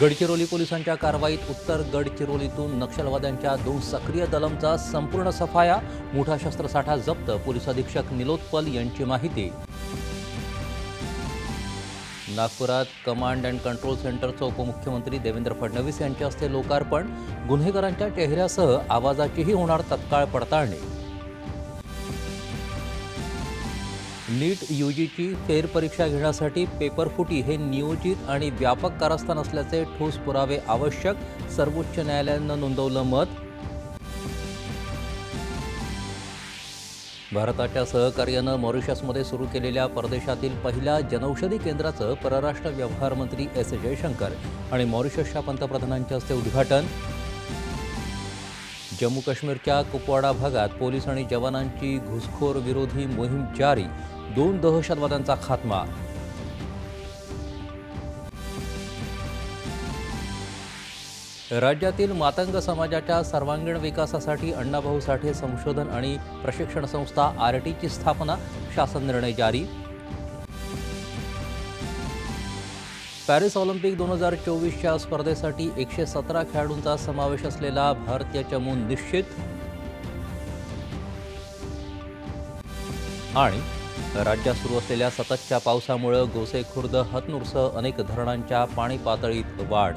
गडचिरोली पोलिसांच्या कारवाईत उत्तर गडचिरोलीतून नक्षलवाद्यांच्या दोन सक्रिय दलमचा संपूर्ण सफाया मोठा शस्त्रसाठा जप्त पोलीस अधीक्षक निलोत्पल यांची माहिती. नागपुरात कमांड अँड कंट्रोल सेंटरचं उपमुख्यमंत्री देवेंद्र फडणवीस यांच्या हस्ते लोकार्पण गुन्हेगारांच्या चेहऱ्यासह आवाजाचीही होणार तत्काळ पडताळणी. नीट यूजीची फेरपरीक्षा घेण्यासाठी पेपरफुटी हे नियोजित आणि व्यापक कारस्थान असल्याचे ठोस पुरावे आवश्यक सर्वोच्च न्यायालयानं नोंदवलं मत. भारताच्या सहकार्यानं मॉरिशसमध्ये सुरू केलेल्या परदेशातील पहिल्या जनौषधी केंद्राचं परराष्ट्र व्यवहार मंत्री एस जयशंकर आणि मॉरिशसच्या पंतप्रधानांच्या हस्ते उद्घाटन. जम्मू काश्मीरच्या कुपवाडा भागात पोलीस आणि जवानांची घुसखोर विरोधी मोहीम जारी. दोन दहशतवाद्यांचा खात्मा. राज्यातील मातंग समाजाच्या सर्वांगीण विकासासाठी अण्णाभाऊ साठे संशोधन आणि प्रशिक्षण संस्था आर टीची स्थापना शासन निर्णय जारी. पॅरिस ऑलिम्पिक दोन हजार चोवीसच्या स्पर्धेसाठी एकशे सतरा खेळाडूंचा समावेश असलेला भारतीय चमून निश्चित. आणि राज्यात सुरू असलेल्या सततच्या पावसामुळे गोसेखुर्द हतनूरसह अनेक धरणांच्या पाणी पातळीत वाढ.